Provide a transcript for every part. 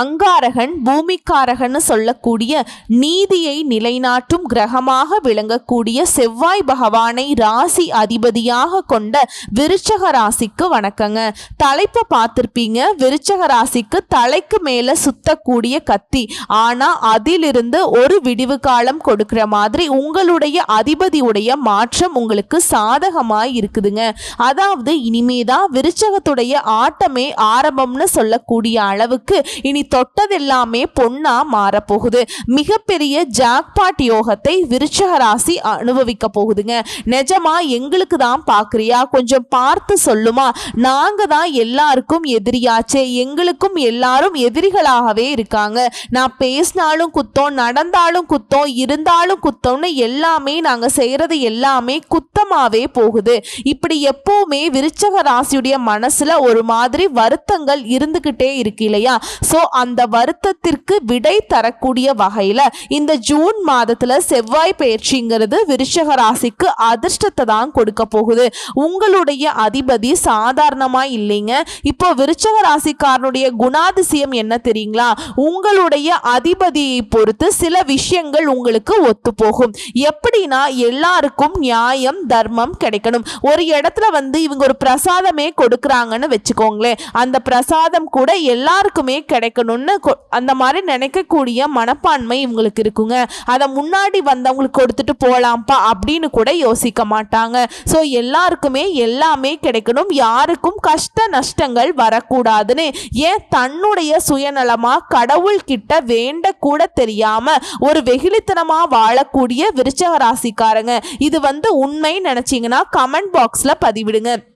அங்காரகன் பூமிக்காரகன்னு சொல்லக்கூடிய நீதியை நிலைநாட்டும் கிரகமாக விளங்கக்கூடிய செவ்வாய் பகவானை ராசி அதிபதியாக கொண்ட விருச்சக ராசிக்கு வணக்கங்க. தலைப்பை பார்த்துருப்பீங்க. விருச்சக ராசிக்கு தலைக்கு மேலே சுத்தக்கூடிய கத்தி. ஆனால் அதிலிருந்து ஒரு விடிவு காலம் கொடுக்குற மாதிரி உங்களுடைய அதிபதியுடைய மாற்றம் உங்களுக்கு சாதகமாக இருக்குதுங்க. அதாவது இனிமேதான் விருச்சகத்துடைய ஆட்டமே ஆரம்பம்னு சொல்லக்கூடிய அளவுக்கு இனி தொட்டதெல்லாமே பொண்ணா மாறப்போகுது. மிகப்பெரிய ஜாக்பாட் யோகத்தை விருச்சக ராசி அனுபவிக்க போகுதுங்க. நிஜமா எங்களுக்கு தான் பார்க்குறியா கொஞ்சம் பார்த்து சொல்லுமா? நாங்க தான் எல்லாருக்கும் எதிரியாச்சே. எங்களுக்கும் எல்லாரும் எதிரிகளாகவே இருக்காங்க. நான் பேசினாலும் குத்தம் நடந்தாலும் குத்தம் இருந்தாலும் குத்தம்னு எல்லாமே நாங்க செய்யறது எல்லாமே குத்தமாவே போகுது. இப்படி எப்பவுமே விருச்சக ராசியுடைய மனசுல ஒரு மாதிரி வருத்தங்கள் இருந்துகிட்டே இருக்கு இல்லையா? ஸோ அந்த வருத்தத்திற்கு விடை தரக்கூடிய வகையில இந்த ஜூன் மாதத்துல செவ்வாய் பயிற்சிங்கிறது விருச்சக ராசிக்கு அதிர்ஷ்டத்தை தான் கொடுக்க போகுது. உங்களுடைய அதிபதி சாதாரணமா இல்லைங்க. இப்போ விருச்சக ராசிக்காரனுடைய குணாதிசயம் என்ன தெரியுங்களா? உங்களுடைய அதிபதியை பொறுத்து சில விஷயங்கள் உங்களுக்கு ஒத்து போகும். எப்படின்னா எல்லாருக்கும் நியாயம் தர்மம் கிடைக்கணும். ஒரு இடத்துல வந்து இவங்க ஒரு பிரசாதமே கொடுக்குறாங்கன்னு வச்சுக்கோங்களேன். அந்த பிரசாதம் கூட எல்லாருக்குமே கிடைக்கும் கொ- அந்த மாதிரி நினைக்கக்கூடிய மனப்பான்மை இவங்களுக்கு இருக்குங்க. அதை முன்னாடி வந்தவங்களுக்கு கொடுத்துட்டு போகலாம்ப்பா அப்படின்னு கூட யோசிக்க மாட்டாங்க. ஸோ எல்லாருக்குமே எல்லாமே கிடைக்கணும். யாருக்கும் கஷ்ட நஷ்டங்கள் வரக்கூடாதுன்னு. ஏன் தன்னுடைய சுயநலமாக கடவுள்கிட்ட வேண்ட கூட தெரியாம ஒரு வெகுளித்தனமாக வாழக்கூடிய விருச்சக ராசிக்காரங்க. இது வந்து உண்மை நினச்சிங்கன்னா கமெண்ட் பாக்ஸில் பதிவிடுங்க.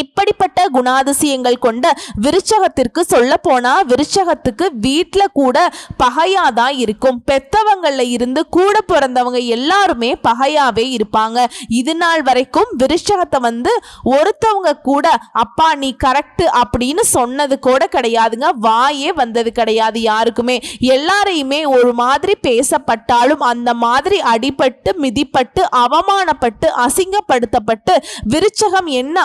இப்படிப்பட்ட குணாதிசயங்கள் கொண்ட விருச்சகத்திற்கு சொல்ல போனா விருச்சகத்துக்கு வீட்டில் கூட பகையா தான் இருக்கும். பெத்தவங்கள்ல இருந்து கூட பிறந்தவங்க எல்லாருமே பகையாவே இருப்பாங்க. இது நாள் வரைக்கும் விருச்சகத்தை வந்து ஒருத்தவங்க கூட அப்பா நீ கரெக்ட் அப்படின்னு சொன்னது கூட கிடையாதுங்க. வாயே வந்தது கிடையாது யாருக்குமே. எல்லாரையுமே ஒரு மாதிரி பேசப்பட்டாலும் அந்த மாதிரி அடிபட்டு மிதிப்பட்டு அவமானப்பட்டு அசிங்கப்படுத்தப்பட்டு விருச்சகம் என்ன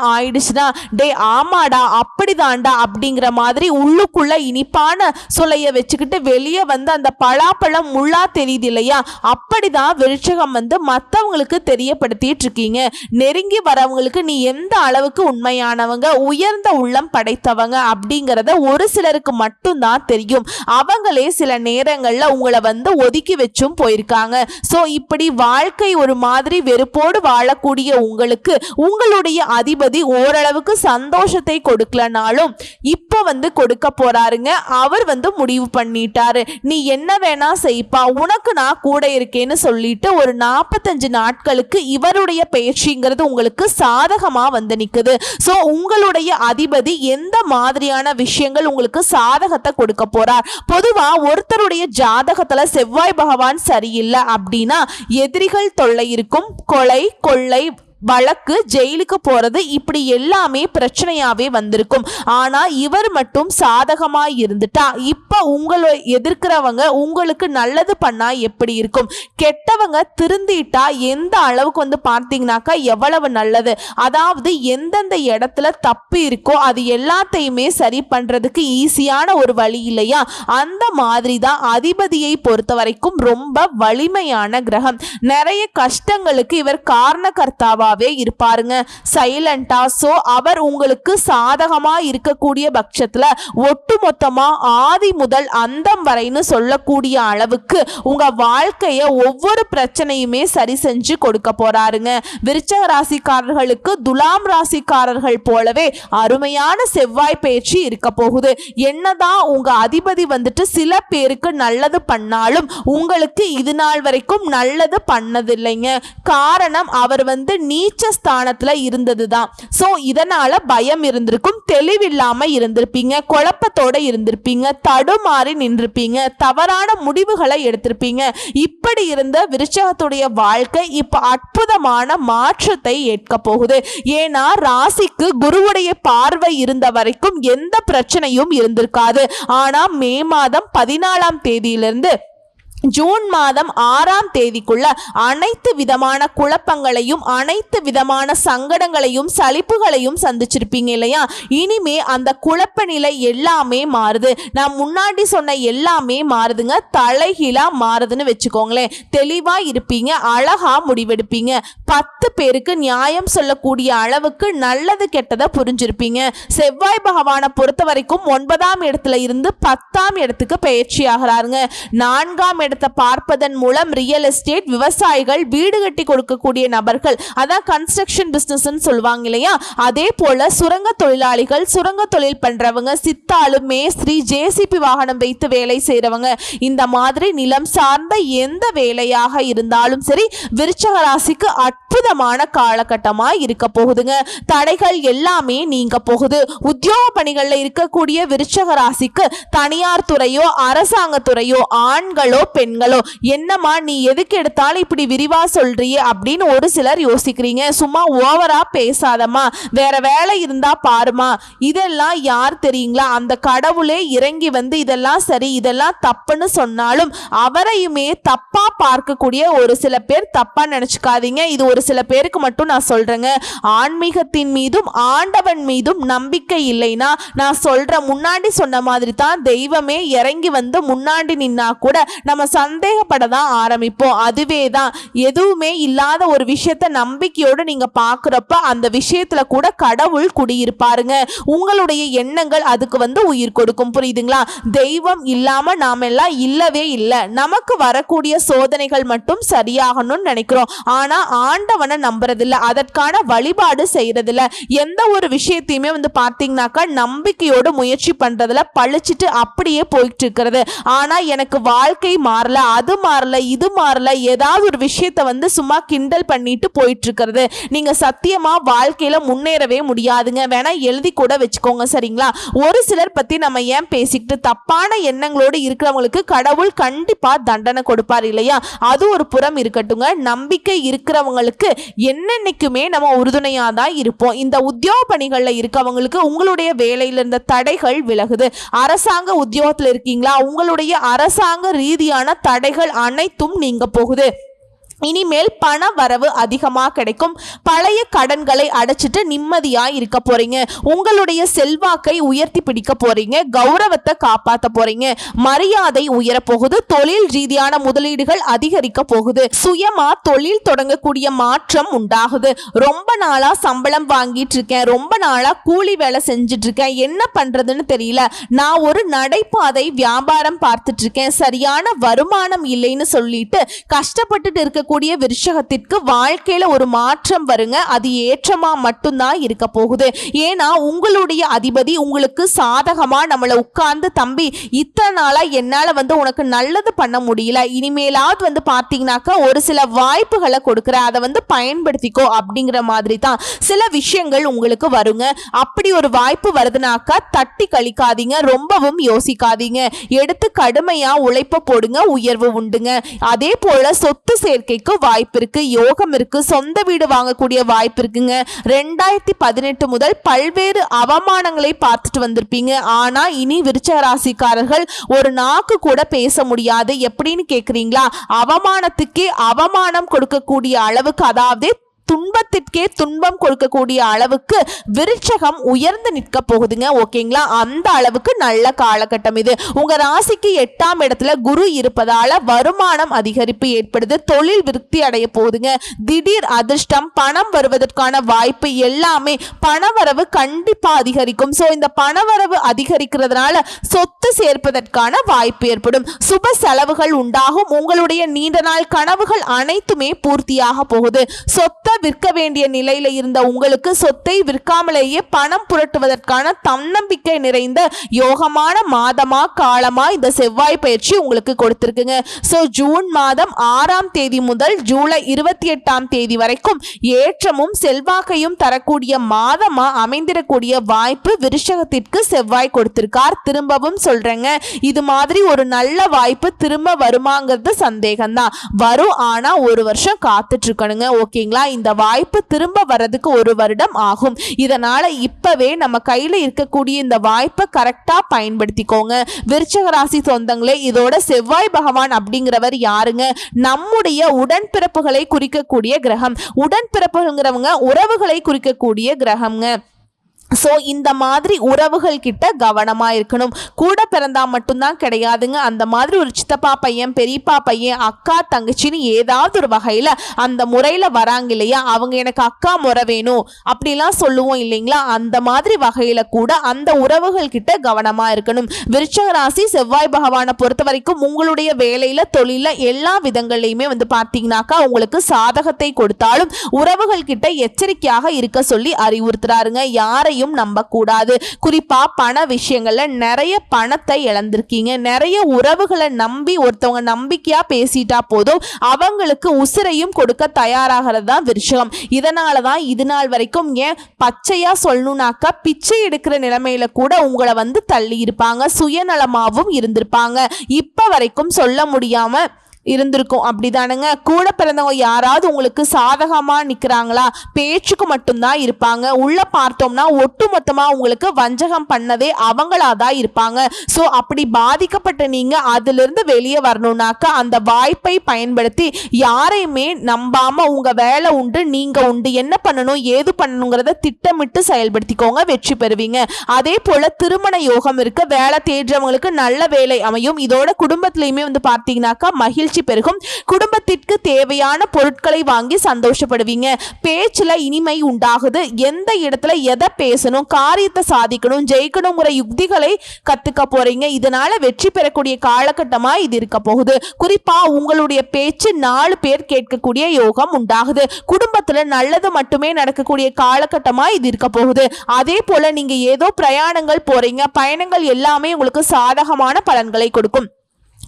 ஆயிடுச்சுன்னா டே ஆமாடா அப்படிதான்டா அப்படிங்கிற மாதிரி உள்ளுக்குள்ள இனிப்பான சுளைய வச்சுக்கிட்டு வெளியே வந்து அந்த பலாப்பழம் முள்ளா தெரியுது இல்லையா? அப்படிதான் விருட்சகம் வந்து மற்றவங்களுக்கு தெரியப்படுத்திட்டு இருக்கீங்க. நெருங்கி வரவங்களுக்கு நீ எந்த அளவுக்கு உண்மையானவங்க உயர்ந்த உள்ளம் படைத்தவங்க அப்படிங்கிறத ஒரு சிலருக்கு மட்டும்தான் தெரியும். அவங்களே சில நேரங்கள்ல உங்களை வந்து ஒதுக்கி வச்சும் போயிருக்காங்க. ஸோ இப்படி வாழ்க்கை ஒரு மாதிரி வெறுப்போடு வாழக்கூடிய உங்களுக்கு உங்களுடைய அதிபதி அளவுக்கு சந்தோஷத்தை கொடுக்கலனாலும் இப்போ வந்து கொடுக்க போறாருங்க. அவர் வந்து முடிவு பண்ணிட்டாரு. நீ என்ன வேணா செய்ப்பா உனக்கு நான் கூட இருக்கேன்னு சொல்லிட்டு ஒரு நாற்பத்தஞ்சு நாட்களுக்கு இவருடைய பயிற்சிங்கிறது உங்களுக்கு சாதகமா வந்து நிற்குது ஸோ உங்களுடைய அதிபதி எந்த மாதிரியான விஷயங்கள் உங்களுக்கு சாதகத்தை கொடுக்க போறார்? பொதுவா ஒருத்தருடைய ஜாதகத்துல செவ்வாய் பகவான் சரியில்லை அப்படின்னா எதிரிகள் தொல்லை இருக்கும் கொலை கொள்ளை வழக்கு ஜெயிலுக்கு போறது இப்படி எல்லாமே பிரச்சனையாவே வந்திருக்கும். ஆனா இவர் மட்டும் சாதகமா இருந்துட்டா? இப்ப உங்களை எதிர்க்கிறவங்க உங்களுக்கு நல்லது பண்ணா எப்படி இருக்கும்? கெட்டவங்க திருந்திட்டா எந்த அளவுக்கு வந்து பார்த்தீங்கன்னாக்கா எவ்வளவு நல்லது? அதாவது எந்தெந்த இடத்துல தப்பு இருக்கோ அது எல்லாத்தையுமே சரி பண்றதுக்கு ஈஸியான ஒரு வழி இல்லையா? அந்த மாதிரி தான் அதிபதியை பொறுத்த வரைக்கும் ரொம்ப வலிமையான கிரகம். நிறைய கஷ்டங்களுக்கு இவர் காரணகர்த்தாவாவே இருப்பாருங்க. சைலண்டா ஸோ அவர் உங்களுக்கு சாதகமா இருக்கக்கூடிய பட்சத்துல ஒட்டுமொத்தமா ஆதி முதல் அந்தம் வரைன்னு சொல்லக்கூடிய அளவுக்கு உங்க வாழ்க்கைய ஒவ்வொரு பிரச்சனையுமே சரி செஞ்சு கொடுக்க போறாருங்க. விருச்சக ராசிக்காரர்களுக்கு துலாம் ராசிக்காரர்கள் போலவே அருமையான செவ்வாய் பயிற்சி இருக்க போகுது. என்னதான் உங்க அதிபதி வந்துட்டு சில பேருக்கு நல்லது பண்ணாலும் உங்களுக்கு இது நாள் வரைக்கும் நல்லது பண்ணதில்லைங்க. காரணம் அவர் வந்து நீச்ச ஸ்தானத்துல இருந்தது தான் ஸோ இதனால பயம் இருந்திருக்கும் தெளிவில்லாம இருந்திருப்பீங்க குழப்பத்தோட இருந்திருப்பீங்க தடுமாறி நின்றுப்பீங்க தவறான முடிவுகளை எடுத்திருப்பீங்க. இப்படி இருந்த விருச்சகத்துடைய வாழ்க்கை இப்ப அற்புதமான மாற்றத்தை ஏற்க போகுது. ஏன்னா ராசிக்கு குருவுடைய பார்வை இருந்த வரைக்கும் எந்த பிரச்சனையும் இருந்திருக்காது. ஆனா மே மாதம் பதினாலாம் தேதியிலிருந்து ஜூன் மாதம் ஆறாம் தேதிக்குள்ள அனைத்து விதமான குழப்பங்களையும் அனைத்து விதமான சங்கடங்களையும் சலிப்புகளையும் சந்திச்சிருப்பீங்க இல்லையா? இனிமே அந்த குழப்ப நிலை எல்லாமே மாறுது. நான் முன்னாடி சொன்ன எல்லாமே மாறுதுங்க. தலைகீழா மாறுதுன்னு வச்சுக்கோங்களேன். தெளிவா இருப்பீங்க அழகா முடிவெடுப்பீங்க. பத்து பேருக்கு நியாயம் சொல்லக்கூடிய அளவுக்கு நல்லது கெட்டதை புரிஞ்சிருப்பீங்க. செவ்வாய் பகவானை பொறுத்த வரைக்கும் ஒன்பதாம் இடத்துல இருந்து பத்தாம் இடத்துக்கு பயிற்சி ஆகிறாருங்க. நான்காம் இடத்தை பார்ப்பதன் மூலம் ரியல் எஸ்டேட் விவசாயிகள் வீடு கட்டி கொடுக்கக்கூடிய நபர்கள் அதான் கன்ஸ்ட்ரக்ஷன் பிசினஸ்ன்னு சொல்லுவாங்க இல்லையா? அதே போல சுரங்க தொழிலாளிகள் சுரங்க தொழில் பண்றவங்க சித்தாளு மேஸ்திரி ஜேசிபி வாகனம் வைத்து வேலை செய்றவங்க இந்த மாதிரி நிலம் சார்ந்த எந்த வேலையாக இருந்தாலும் சரி விருச்சக ராசிக்கு அற்புதமான காலகட்டமா இருக்க போகுதுங்க. தடைகள் எல்லாமே நீங்க போகுது. உத்தியோக பணிகள்ல இருக்கக்கூடிய விருச்சக ராசிக்கு தனியார் துறையோ அரசாங்க துறையோ ஆண்களோ பெண்களோ என்னம்மா நீ எதுக்கு எடுத்தாலும் இப்படி விரிவா சொல்றியே அப்படின்னு ஒரு சிலர் யோசிக்கிறீங்க. சும்மா ஓவரா பேசாதம்மா. வேற வேலை இருந்தா பாருமா இதெல்லாம் யார் தெரியுங்களா? அந்த கடவுளே இறங்கி வந்து இதெல்லாம் சரி இதெல்லாம் தப்புன்னு சொன்னாலும் அவரையுமே தப்பா பார்க்கக்கூடிய ஒரு சில பேர் தப்பா நினைச்சுக்காதீங்க. இது ஒரு சில பேருக்கு மட்டும் நான் சொல்றேங்க. ஆன்மீகத்தின் மீதும் ஆண்டவன் மீதும் நம்பிக்கை இல்லைன்னா நான் சொல்ற முன்னாடி சொன்ன மாதிரி தான் தெய்வமே இறங்கி வந்து முன்னாடி நின்னா கூட நம்ம சந்தேகப்பட தான் ஆரம்பிப்போம். அதுவே தான் எதுவுமே இல்லாத ஒரு விஷயத்த நம்பிக்கையோடு நீங்க பார்க்குறப்ப அந்த விஷயத்துல கூட கடவுள் குடியிருப்பாருங்க. உங்களுடைய எண்ணங்கள் அதுக்கு வந்து உயிர் கொடுக்கும். புரியுதுங்களா? தெய்வம் இல்லாம நாம எல்லாம் இல்லவே இல்லை. நமக்கு வரக்கூடிய சோதனைகள் மட்டும் சரியாகணும்னு நினைக்கிறோம். ஆனா ஆண்டவனை நம்புறதில்ல. அதற்கான வழிபாடு செய்யறதில்ல. எந்த ஒரு விஷயத்தையுமே வந்து பார்த்தீங்கன்னாக்கா நம்பிக்கையோடு முயற்சி பண்றதுல பழிச்சிட்டு அப்படியே போயிட்டு இருக்கிறது. ஆனா எனக்கு வாழ்க்கை மா மாறல அது மாறல இது மாறல ஏதாவது ஒரு விஷயத்த வந்து சும்மா கிண்டல் பண்ணிட்டு போயிட்டு இருக்கிறது நீங்க சத்தியமா வாழ்க்கையில முன்னேறவே முடியாதுங்க. வேணா எழுதி கூட வச்சுக்கோங்க சரிங்களா? ஒரு சிலர் பத்தி நம்ம ஏன் பேசிக்கிட்டு தப்பான எண்ணங்களோடு இருக்கிறவங்களுக்கு கடவுள் கண்டிப்பா தண்டனை கொடுப்பார் இல்லையா? அது ஒரு புறம் இருக்கட்டுங்க. நம்பிக்கை இருக்கிறவங்களுக்கு என்னென்னைக்குமே நம்ம உறுதுணையா தான் இருப்போம். இந்த உத்தியோக பணிகளில் இருக்கவங்களுக்கு உங்களுடைய வேலையில இருந்த தடைகள் விலகுது. அரசாங்க உத்தியோகத்தில் இருக்கீங்களா? உங்களுடைய அரசாங்க ரீதியான தடைகள் அனைத்தும் நீங்க போகுது. இனிமேல் பண வரவு அதிகமாக கிடைக்கும். பழைய கடன்களை அடைச்சிட்டு நிம்மதியாக இருக்க போறீங்க. உங்களுடைய செல்வாக்கை உயர்த்தி பிடிக்க போறீங்க. கௌரவத்தை காப்பாற்ற போறீங்க. மரியாதை உயர போகுது. தொழில் ரீதியான முதலீடுகள் அதிகரிக்க போகுது. சுயமா தொழில் தொடங்கக்கூடிய மாற்றம் உண்டாகுது. ரொம்ப நாளா சம்பளம் வாங்கிட்டு இருக்கேன். ரொம்ப நாளா கூலி வேலை செஞ்சுட்டு இருக்கேன். என்ன பண்றதுன்னு தெரியல. நான் ஒரு நடைபாதை வியாபாரம் பார்த்துட்டு இருக்கேன். சரியான வருமானம் இல்லைன்னு சொல்லிட்டு கஷ்டப்பட்டுட்டு இருக்க இருக்கக்கூடிய விருஷகத்திற்கு வாழ்க்கையில ஒரு மாற்றம் வருங்க. அது ஏற்றமா மட்டும்தான் இருக்க போகுது. ஏன்னா உங்களுடைய அதிபதி உங்களுக்கு சாதகமா நம்மளை உட்கார்ந்து தம்பி இத்தனை நாளா என்னால வந்து உனக்கு நல்லது பண்ண முடியல. இனிமேலாவது வந்து பாத்தீங்கன்னாக்கா ஒரு சில வாய்ப்புகளை கொடுக்குற அதை வந்து பயன்படுத்திக்கோ அப்படிங்கிற மாதிரி தான் சில விஷயங்கள் உங்களுக்கு வருங்க. அப்படி ஒரு வாய்ப்பு வருதுனாக்கா தட்டி கழிக்காதீங்க. ரொம்பவும் யோசிக்காதீங்க. எடுத்து கடுமையா உழைப்ப போடுங்க. உயர்வு உண்டுங்க. அதே போல சொத்து சேர்க்கை வாழ்க்கைக்கு வாய்ப்பு இருக்கு யோகம் இருக்கு சொந்த வீடு வாங்கக்கூடிய வாய்ப்பு இருக்குங்க ரெண்டாயிரத்தி பதினெட்டு முதல் பல்வேறு அவமானங்களை பார்த்துட்டு வந்திருப்பீங்க. ஆனா இனி விருச்ச ராசிக்காரர்கள் ஒரு நாக்கு கூட பேச முடியாது. எப்படின்னு கேக்குறீங்களா? அவமானத்துக்கே அவமானம் கொடுக்கக்கூடிய அளவுக்கு அதாவது துன்பத்திற்கே துன்பம் கொடுக்கக்கூடிய அளவுக்கு விருட்சகம் உயர்ந்து நிற்க போகுதுங்க ஓகேங்களா? அந்த அளவுக்கு நல்ல காலகட்டம் இது. உங்க ராசிக்கு எட்டாம் இடத்துல குரு இருப்பதால வருமானம் அதிகரிப்பு ஏற்படுது தொழில் விருத்தி அடைய போகுதுங்க. திடீர் அதிர்ஷ்டம் பணம் வருவதற்கான வாய்ப்பு எல்லாமே பணவரவு கண்டிப்பா அதிகரிக்கும். ஸோ இந்த பணவரவு அதிகரிக்கிறதுனால சொத்து சேர்ப்பதற்கான வாய்ப்பு ஏற்படும். சுப செலவுகள் உண்டாகும். உங்களுடைய நீண்ட நாள் கனவுகள் அனைத்துமே பூர்த்தியாக போகுது. சொத்தை விற்க வேண்டிய நிலையில இருந்த உங்களுக்கு சொத்தை விற்காமலேயே பணம் புரட்டுவதற்கான தன்னம்பிக்கை நிறைந்த யோகமான மாதமா காலமா இந்த செவ்வாய் பயிற்சி உங்களுக்கு கொடுத்திருக்குங்க. ஸோ ஜூன் மாதம் ஆறாம் தேதி முதல் ஜூலை இருபத்தி எட்டாம் தேதி வரைக்கும் ஏற்றமும் செல்வாக்கையும் தரக்கூடிய மாதமா அமைந்திடக்கூடிய வாய்ப்பு விருஷகத்திற்கு செவ்வாய் கொடுத்திருக்கார். திரும்பவும் சொல்றேங்க இது மாதிரி ஒரு நல்ல வாய்ப்பு திரும்ப வருமாங்கிறது சந்தேகம்தான். வரும் ஆனா ஒரு வருஷம் காத்துட்டு இருக்கணுங்க. ஓகேங்களா? இந்த இந்த வாய்ப்பு திரும்ப வர்றதுக்கு ஒரு வருடம் ஆகும். இதனால இப்பவே நம்ம கையில இருக்கக்கூடிய இந்த வாய்ப்பை கரெக்டா பயன்படுத்திக்கோங்க. விருச்சக ராசி சொந்தங்களே இதோட செவ்வாய் பகவான் அப்படிங்கிறவர் யாருங்க? நம்முடைய உடன்பிறப்புகளை குறிக்கக்கூடிய கிரகம். உடன்பிறப்புங்கிறவங்க உறவுகளை குறிக்கக்கூடிய கிரகம்ங்க. ஸோ இந்த மாதிரி உறவுகள் கிட்ட கவனமாக இருக்கணும். கூட பிறந்தா மட்டும்தான் கிடையாதுங்க. அந்த மாதிரி ஒரு சித்தப்பா பையன் பெரியப்பா பையன் அக்கா தங்கச்சின்னு ஏதாவது ஒரு வகையில் அந்த முறையில் வராங்க இல்லையா? அவங்க எனக்கு அக்கா முறை வேணும் அப்படிலாம் சொல்லுவோம் இல்லைங்களா? அந்த மாதிரி வகையில் கூட அந்த உறவுகள் கிட்ட கவனமாக இருக்கணும். விருச்சக ராசி செவ்வாய் பகவானை பொறுத்த வரைக்கும் உங்களுடைய வேலையில் தொழிலில் எல்லா விதங்கள்லையுமே வந்து பார்த்தீங்கன்னாக்கா உங்களுக்கு சாதகத்தை கொடுத்தாலும் உறவுகள் கிட்ட எச்சரிக்கையாக இருக்க சொல்லி அறிவுறுத்துறாருங்க. யாரை யாரையும் நம்பக்கூடாது. குறிப்பா பண விஷயங்கள்ல நிறைய பணத்தை இழந்திருக்கீங்க. நிறைய உறவுகளை நம்பி ஒருத்தவங்க நம்பிக்கையா பேசிட்டா போதும். அவங்களுக்கு உசிரையும் கொடுக்க தயாராகிறது தான் விருஷகம் இதனால தான் இது நாள் வரைக்கும் ஏன் பச்சையா சொல்லணும்னாக்கா பிச்சை எடுக்கிற நிலைமையில கூட உங்களை வந்து தள்ளி இருப்பாங்க. சுயநலமாகவும் இருந்திருப்பாங்க. இப்ப வரைக்கும் சொல்ல முடியாம இருந்திருக்கும். அப்படிதானுங்க? கூட பிறந்தவங்க யாராவது உங்களுக்கு சாதகமாக நிற்கிறாங்களா பேச்சுக்கு மட்டும்தான் இருப்பாங்க. உள்ளே பார்த்தோம்னா ஒட்டுமொத்தமாக உங்களுக்கு வஞ்சகம் பண்ணதே அவங்களா தான் இருப்பாங்க. ஸோ அப்படி பாதிக்கப்பட்ட நீங்கள் அதிலிருந்து வெளியே வரணும்னாக்கா அந்த வாய்ப்பை பயன்படுத்தி யாரையுமே நம்பாமல் உங்கள் வேலை உண்டு நீங்கள் உண்டு என்ன பண்ணணும் ஏது பண்ணணுங்கிறத திட்டமிட்டு செயல்படுத்திக்கோங்க வெற்றி பெறுவீங்க. அதே போல் திருமண யோகம் இருக்க. வேலை தேடுறவங்களுக்கு நல்ல வேலை அமையும். இதோட குடும்பத்துலேயுமே வந்து பார்த்தீங்கன்னாக்கா மகிழ்ச்சி மகிழ்ச்சி பெருகும். குடும்பத்திற்கு தேவையான பொருட்களை வாங்கி சந்தோஷப்படுவீங்க. பேச்சுல இனிமை உண்டாகுது. எந்த இடத்துல எதை பேசணும் காரியத்தை சாதிக்கணும் ஜெயிக்கணுங்கிற யுக்திகளை கத்துக்க போறீங்க. இதனால வெற்றி பெறக்கூடிய காலகட்டமா இது இருக்க போகுது. குறிப்பா உங்களுடைய பேச்சு நாலு பேர் கேட்கக்கூடிய யோகம் உண்டாகுது. குடும்பத்துல நல்லது மட்டுமே நடக்கக்கூடிய காலகட்டமா இது இருக்க போகுது. அதே போல நீங்க ஏதோ பிரயாணங்கள் போறீங்க. பயணங்கள் எல்லாமே உங்களுக்கு சாதகமான பலன்களை கொடுக்கும்.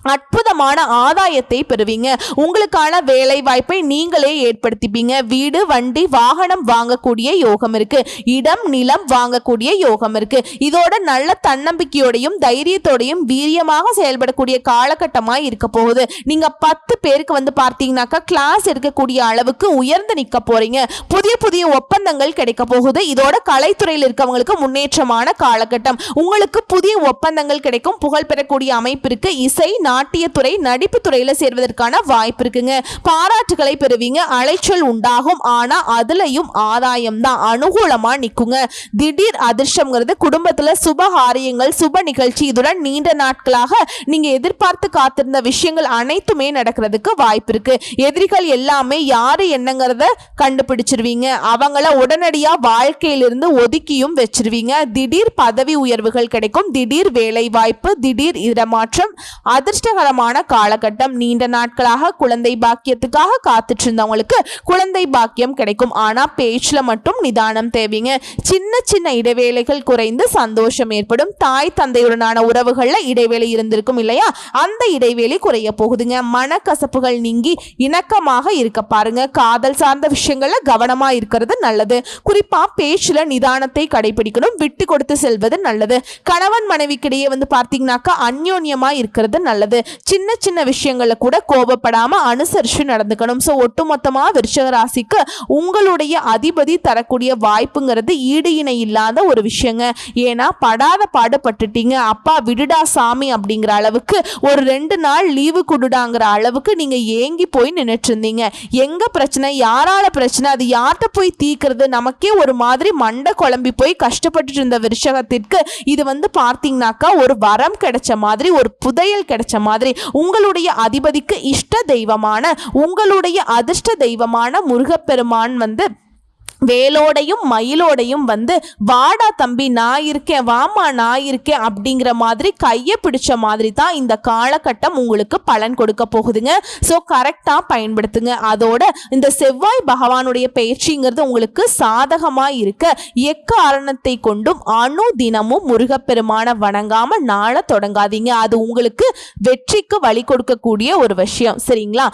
அற்புதமான ஆதாயத்தை பெறுவீங்க. உங்களுக்கான வேலை வாய்ப்பை நீங்களே ஏற்படுத்திப்பீங்க. வீடு வண்டி வாகனம் வாங்கக்கூடிய யோகம் இருக்கு. இடம் நிலம் வாங்கக்கூடிய யோகம் இருக்கு. இதோட நல்ல தன்னம்பிக்கையோடையும் தைரியத்தோடையும் வீரியமாக செயல்படக்கூடிய காலகட்டமாக இருக்க போகுது. நீங்க பத்து பேருக்கு வந்து பார்த்தீங்கன்னாக்கா கிளாஸ் எடுக்கக்கூடிய அளவுக்கு உயர்ந்து நிற்க போறீங்க. புதிய புதிய ஒப்பந்தங்கள் கிடைக்க போகுது. இதோட கலைத்துறையில் இருக்கவங்களுக்கு முன்னேற்றமான காலகட்டம். உங்களுக்கு புதிய ஒப்பந்தங்கள் கிடைக்கும். புகழ் பெறக்கூடிய அமைப்பிற்கு இசை நாட்டியத்துறை நடிப்பு துறையில சேர்வதற்கான வாய்ப்பு இருக்குங்க. பாராட்டுகளை பெறுவீங்க. அலைச்சல் உண்டாகும். ஆனா அதுலயும் ஆதாயம் தான் அனுகூலமா நிக்குங்க. திடீர் அதிர்ஷ்டம்ங்கிறது குடும்பத்துல சுப காரியங்கள் சுப நிகழ்ச்சி. இதுடன் நீண்ட நாட்களாக நீங்க எதிர்பார்த்து காத்திருந்த விஷயங்கள் அனைத்துமே நடக்கிறதுக்கு வாய்ப்பு இருக்கு. எதிரிகள் எல்லாமே யாரு என்னங்கிறத கண்டுபிடிச்சிருவீங்க. அவங்கள உடனடியா வாழ்க்கையிலிருந்து ஒதுக்கியும் வச்சிருவீங்க. திடீர் பதவி உயர்வுகள் கிடைக்கும். திடீர் வேலை வாய்ப்பு திடீர் இடமாற்றம் அதிர்ஷ்ட அதிர்ஷ்டகரமான காலகட்டம். நீண்ட நாட்களாக குழந்தை பாக்கியத்துக்காக காத்துட்டு இருந்தவங்களுக்கு குழந்தை பாக்கியம் கிடைக்கும். ஆனா பேச்சுல மட்டும் நிதானம் தேவைங்க. சின்ன சின்ன இடைவேளைகள் குறைந்து சந்தோஷம் ஏற்படும். தாய் தந்தையுடனான உறவுகள்ல இடைவேளை இருந்திருக்கும் இல்லையா? அந்த இடைவேளை குறைய போகுதுங்க. மனக்கசப்புகள் நீங்கி இணக்கமாக இருக்க பாருங்க. காதல் சார்ந்த விஷயங்கள்ல கவனமா இருக்கிறது நல்லது. குறிப்பா பேச்சுல நிதானத்தை கடைபிடிக்கணும். விட்டு கொடுத்து செல்வது நல்லது. கணவன் மனைவிக்கிடையே வந்து பார்த்தீங்கன்னாக்கா அந்யோன்யமா இருக்கிறது நல்லது. கூடாது சின்ன சின்ன விஷயங்கள்ல கூட கோபப்படாம அனுசரிச்சு நடந்துக்கணும். ஸோ ஒட்டுமொத்தமா விருச்சக ராசிக்கு உங்களுடைய அதிபதி தரக்கூடிய வாய்ப்புங்கிறது ஈடு இணை இல்லாத ஒரு விஷயங்க. ஏன்னா படாத பாடுபட்டுட்டீங்க. அப்பா விடுடா சாமி அப்படிங்கிற அளவுக்கு ஒரு ரெண்டு நாள் லீவு கொடுடாங்கிற அளவுக்கு நீங்க ஏங்கி போய் நின்றுட்டு இருந்தீங்க எங்க பிரச்சனை? யாரால பிரச்சனை? அது யார்கிட்ட போய் தீக்கிறது? நமக்கே ஒரு மாதிரி மண்டை குழம்பி போய் கஷ்டப்பட்டு இருந்த விருஷகத்திற்கு இது வந்து பார்த்தீங்கன்னாக்கா ஒரு வரம் கிடைச்ச மாதிரி ஒரு புதையல் கிடைச்ச மாதிரி உங்களுடைய அதிபதிக்கு இஷ்ட தெய்வமான உங்களுடைய அதிர்ஷ்ட தெய்வமான முருகப்பெருமான் வந்து வேலோடையும் மயிலோடையும் வந்து வாடா தம்பி நான் இருக்கேன் வாமா நான் இருக்கேன் அப்படிங்கிற மாதிரி கையை பிடிச்ச மாதிரி தான் இந்த காலகட்டம் உங்களுக்கு பலன் கொடுக்க போகுதுங்க. ஸோ கரெக்டாக பயன்படுத்துங்க. அதோட இந்த செவ்வாய் பகவானுடைய பயிற்சிங்கிறது உங்களுக்கு சாதகமாக இருக்க எக்காரணத்தை கொண்டும் அணு தினமும் முருகப்பெருமான வணங்காமல் நாள தொடங்காதீங்க. அது உங்களுக்கு வெற்றிக்கு வழி கொடுக்கக்கூடிய ஒரு விஷயம். சரிங்களா?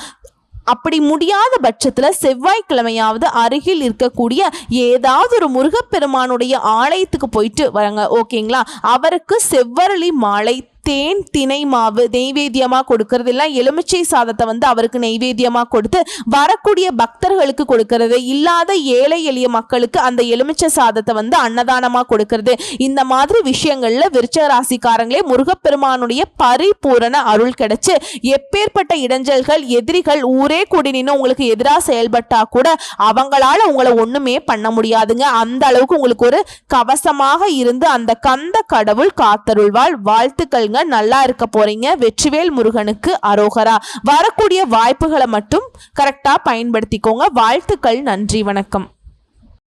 அப்படி முடியாத பட்சத்தில் செவ்வாய்க்கிழமையாவது அருகில் இருக்கக்கூடிய ஏதாவது ஒரு முருகப்பெருமானுடைய ஆலயத்துக்கு போயிட்டு வரங்க. ஓகேங்களா? அவருக்கு செவ்வரளி மாலை தேன் திணை மாவு நெய்வேத்தியமாக கொடுக்கறது இல்லை எலுமிச்சை சாதத்தை வந்து அவருக்கு நெய்வேத்தியமாக கொடுத்து வரக்கூடிய பக்தர்களுக்கு கொடுக்கறது இல்லாத ஏழை எளிய மக்களுக்கு அந்த எலுமிச்சை சாதத்தை வந்து அன்னதானமாக கொடுக்கறது. இந்த மாதிரி விஷயங்களில் விருச்சக ராசிக்காரங்களே முருகப்பெருமானுடைய பரிபூரண அருள் கிடைச்சு எப்பேற்பட்ட இடைஞ்சல்கள் எதிரிகள் ஊரே கூடி நின்று உங்களுக்கு எதிராக செயல்பட்டா கூட அவங்களால உங்களை ஒன்றுமே பண்ண முடியாதுங்க. அந்த அளவுக்கு உங்களுக்கு ஒரு கவசமாக இருந்து அந்த கந்த கடவுள் காத்தருள்வாள். வாழ்த்துக்கள்ங்க. நல்லா இருக்க போறீங்க. வெற்றிவேல் முருகனுக்கு அரோகரா. வரக்கூடிய வாய்ப்புகளை மட்டும் கரெக்டா பயன்படுத்திக்கோங்க. வாழ்த்துக்கள். நன்றி. வணக்கம்.